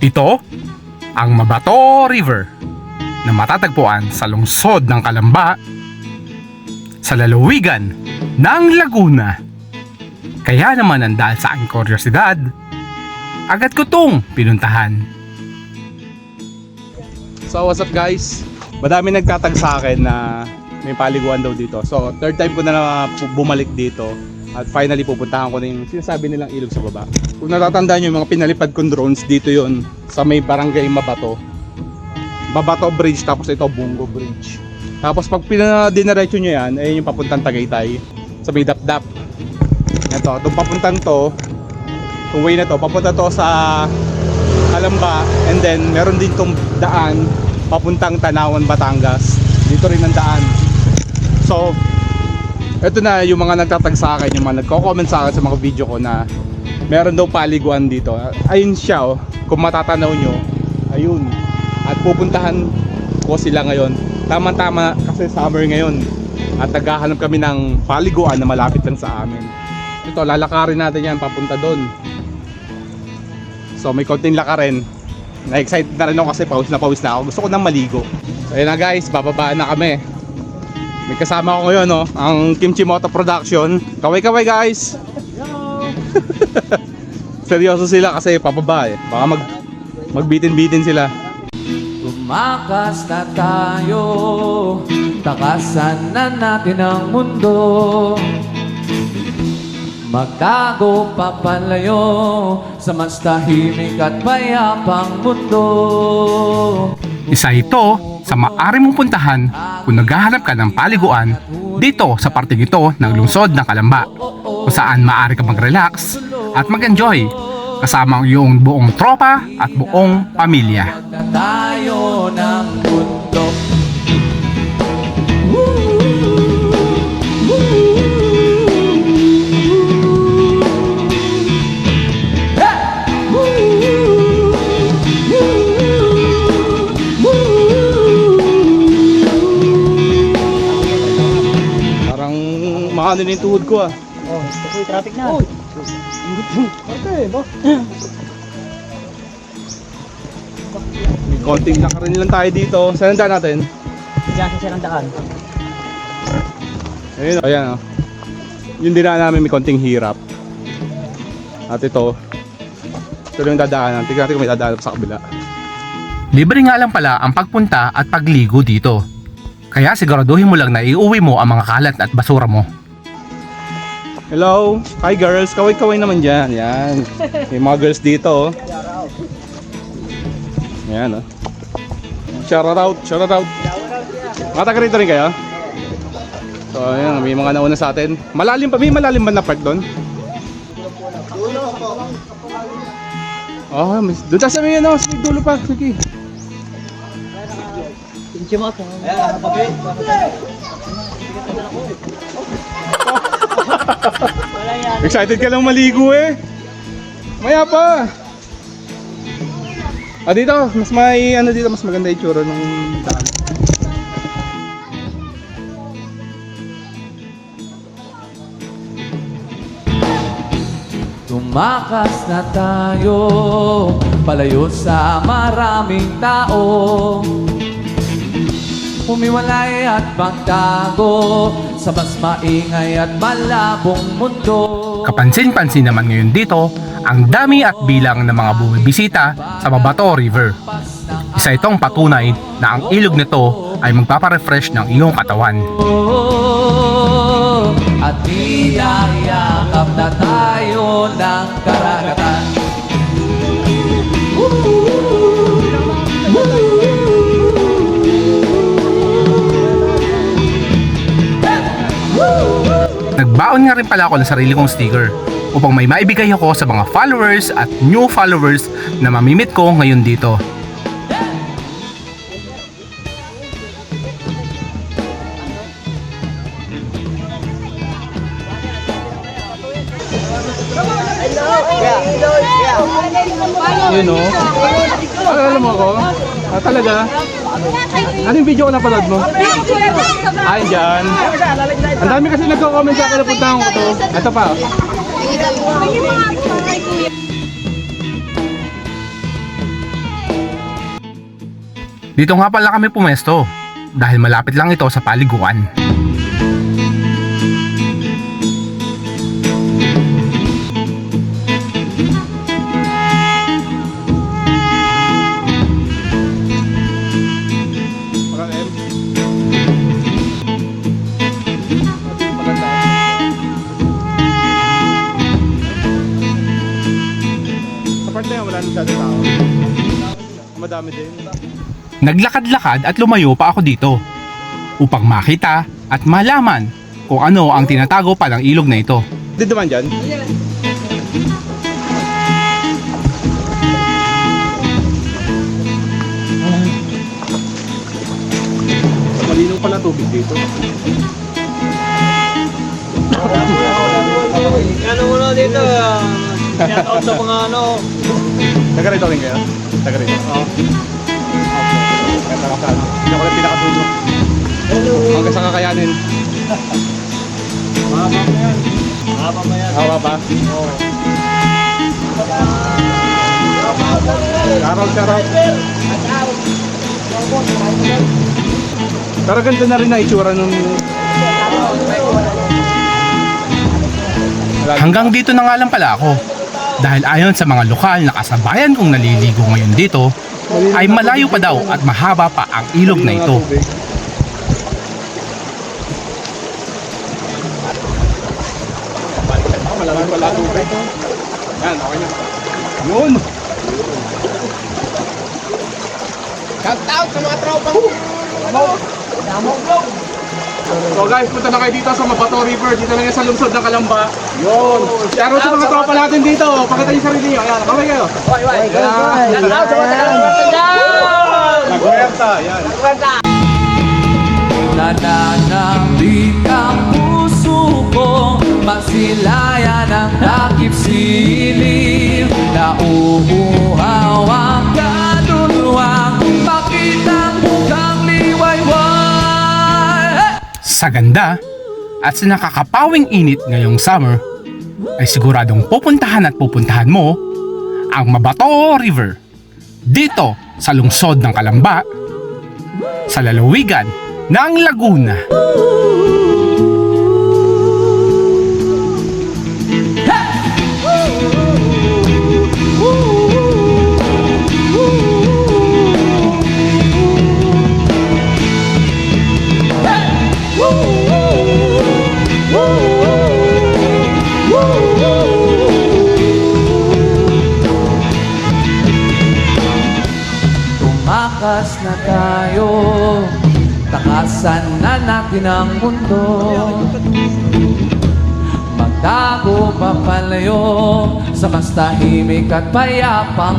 Ito ang Mabato River na matatagpuan sa lungsod ng Kalamba sa lalawigan ng Laguna. Kaya naman ang dahil sa aking kuryosidad, agad ko tong pinuntahan. So what's up guys? Madami nagtatag sa akin na may paliguan daw dito. So third time ko na, bumalik dito. At finally pupuntahan ko na yung sinasabi nilang ilog sa baba. Kung natatandaan nyo yung mga pinalipad kong drones dito yon sa may barangay Mabato. Mabato Bridge tapos ito Bungo Bridge. Tapos pag pinadinaretso nyo yan, ayun yung papuntang Tagaytay sa may Dapdap. Ito, itong papuntang to, itong way na to, papunta to sa Kalamba and then meron din tong daan papuntang Tanawan, Batangas. Dito rin ang daan. So, ito na yung mga nagtatag sa akin, yung mga nagko-comment sa akin sa mga video ko na meron daw paliguan dito. Ayun siya oh, kung matatanaw nyo, ayun. At pupuntahan ko sila ngayon. Tama-tama kasi summer ngayon. At naghahanap kami ng paliguan na malapit lang sa amin. Ito, lalakarin natin yan papunta doon. So may konting lakarin. Na-excited na rin ako kasi pawis na pawis na ako. Gusto ko nang maligo. So ayun na guys, bababa na kami. May kasama ko ngayon no, ang Kimchi Moto Production. Kaway-kaway guys. Seryoso sila kasi pababa eh. Baka mag magbitin-bitin sila. Tumakas na tayo Takasan na natin ang mundo Magtago papalayo Sa mas tahimik at mayapang mundo Isa ito sa maaari mong puntahan kung naghahanap ka ng paliguan dito sa parting ito ng lungsod ng Kalamba kung saan maaari ka mag-relax at mag-enjoy kasama ang iyong buong tropa at buong pamilya. tayo ng maano na yung tuhod ko ah. Oh, kasi traffic na. Okay, no? May konting lakarin lang tayo dito. Saan ang daan natin? Diyan siya ng daan. Ayun, ayan oh. Yung dinaan namin may konting hirap. At ito, ito yung dadaanan. Tingnan natin kung may dadaan pa sa kabila. Libre nga lang pala ang pagpunta at pagligo dito. Kaya siguraduhin mo lang na iuwi mo ang mga kalat at basura mo. Hello! Hi girls! Kaway-kaway naman dyan. Yan. May mga girls dito oh. Yan oh. Shout out! Shout out! Mga taga rito rin kayo? So ayan, may mga nauna sa atin. Malalim pa, may malalim ba na park doon? Oh, may, doon sa may ano, sa dulo pa. Sige. Pinchi mo ako. Ayan, papi. Excited ka lang maligo eh. Maya pa. Ah dito, mas may ano dito, mas maganda yung tsura ng daan. Tumakas na tayo Palayo sa maraming tao Humiwalay at magtago Sa mas maingay at malabong mundo Kapansin-pansin naman ngayon dito ang dami at bilang ng mga bumibisita sa Babato River. Isa itong patunay na ang ilog nito ay magpaparefresh ng iyong katawan. At niyayakap na tayo ng karagatan Nagbaon nga rin pala ako ng sarili kong sticker upang may maibigay ako sa mga followers at new followers na mamimit ko ngayon dito. Yun o. Ah, alam mo ako? Ah, talaga? Anong video ko napanood mo? Ay, dyan. Ang dami kasi nagko-comment sa akin na puntahan ko to. Ito pa. Dito nga pala kami pumesto dahil malapit lang ito sa paliguan. Masyado tao. Madami din. Naglakad-lakad at lumayo pa ako dito upang makita at malaman kung ano ang tinatago pa ng ilog na ito. Dito man dyan? Malinaw pala tubig dito. Ano mo na dito? Shout out sa mga ano. Taga rito rin kayo? Taga rito? Oo. Kaya nakasal. Hindi ako lang pinakatulog. Hanggang sa kakayanin. Mahaba mo yan. Mahaba mo yan. Hawa pa? Oo. Shoutout, shoutout. Pero ganito na rin na itsura nung... Hanggang dito na nga lang pala ako. Dahil ayon sa mga lokal na kasabayan kong naliligo ngayon dito, ay malayo pa daw at mahaba pa ang ilog na ito. Malamang pala tubig. Yan, okay na. Yun! Shout out sa mga tropang So guys, punta na kayo dito sa Mabato River. Dito lang yan sa lungsod ng Kalamba. Yun! Out sa mga tropa natin dito. Pakita niyo sarili niyo. Ayan, kamay kayo. Shout out sa mga Nagwerta, yan. Nananambik ang puso ko Masilayan ang takip Sa ganda at sa nakakapawing init ngayong summer, ay siguradong pupuntahan at pupuntahan mo ang Mabato River dito sa lungsod ng Kalamba sa lalawigan ng Laguna. Tumakas na tayo. Takasan na natin ang mundo. Magtago papalayo Sa mas tahimik at payapang